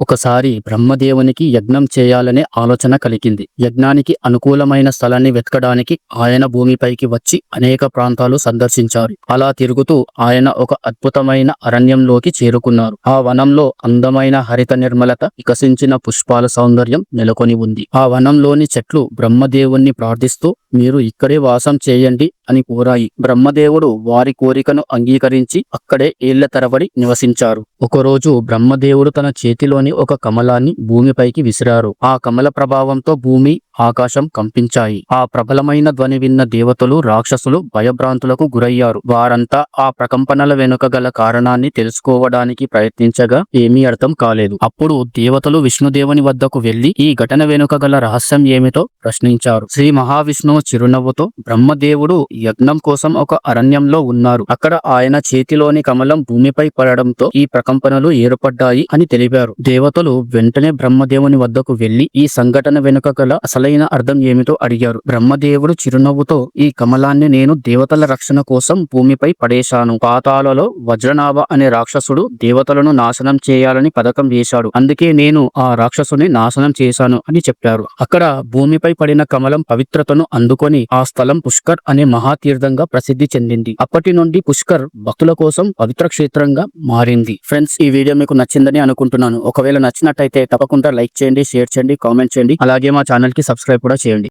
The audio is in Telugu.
ఒకసారి బ్రహ్మదేవునికి యజ్ఞం చేయాలనే ఆలోచన కలిగింది. యజ్ఞానికి అనుకూలమైన స్థలాన్ని వెతకడానికి ఆయన భూమిపైకి వచ్చి అనేక ప్రాంతాలు సందర్శించారు. అలా తిరుగుతూ ఆయన ఒక అద్భుతమైన అరణ్యంలోకి చేరుకున్నారు. ఆ వనంలో అందమైన హరిత నిర్మలత వికసించిన పుష్పాల సౌందర్యం నెలకొని ఉంది. ఆ వనంలోని చెట్లు బ్రహ్మదేవుణ్ణి ప్రార్థిస్తూ మీరు ఇక్కడే వాసం చేయండి అని కోరాయి. బ్రహ్మదేవుడు వారి కోరికను అంగీకరించి అక్కడే ఏళ్ళ తరబడి నివసించారు. ఒకరోజు బ్రహ్మదేవుడు తన చేతిలోని ఒక కమలాన్ని భూమిపైకి విసిరారు. ఆ కమల ప్రభావంతో భూమి ఆకాశం కంపించాయి. ఆ ప్రబలమైన ధ్వని విన్న దేవతలు రాక్షసులు భయభ్రాంతులకు గురయ్యారు. వారంతా ఆ ప్రకంపనల వెనుక గల కారణాన్ని తెలుసుకోవడానికి ప్రయత్నించగా ఏమీ అర్థం కాలేదు. అప్పుడు దేవతలు విష్ణుదేవుని వద్దకు వెళ్ళి ఈ ఘటన వెనుక గల రహస్యం ఏమిటో ప్రశ్నించారు. శ్రీ మహావిష్ణువు చిరునవ్వుతో బ్రహ్మదేవుడు యజ్ఞం కోసం ఒక అరణ్యంలో ఉన్నారు. అక్కడ ఆయన చేతిలోని కమలం భూమిపై పడడంతో ఈ ప్రకంపనలు ఏర్పడ్డాయి అని తెలిపారు. దేవతలు వెంటనే బ్రహ్మదేవుని వద్దకు వెళ్ళి ఈ సంఘటన వెనుక గల అసలు అసలైన అర్థం ఏమిటో అడిగారు. బ్రహ్మదేవుడు చిరునవ్వుతో ఈ కమలాన్ని నేను దేవతల రక్షణ కోసం భూమిపై పడేశాను. పాతాలలో వజ్రనాభ అనే రాక్షసుడు దేవతలను నాశనం చేయాలని పథకం వేశాడు. అందుకే నేను ఆ రాక్షసుని నాశనం చేశాను అని చెప్పారు. అక్కడ భూమిపై పడిన కమలం పవిత్రతను అందుకొని ఆ స్థలం పుష్కర్ అనే మహాతీర్థంగా ప్రసిద్ధి చెందింది. అప్పటి నుండి పుష్కర్ భక్తుల కోసం పవిత్ర క్షేత్రంగా మారింది. ఫ్రెండ్స్ ఈ వీడియో మీకు నచ్చిందని అనుకుంటున్నాను. ఒకవేళ నచ్చినట్టయితే తప్పకుండా లైక్ చేయండి షేర్ చేయండి కామెంట్ చేయండి. అలాగే మా ఛానల్కి సబ్స్క్రైబ్ కూడా చేయండి.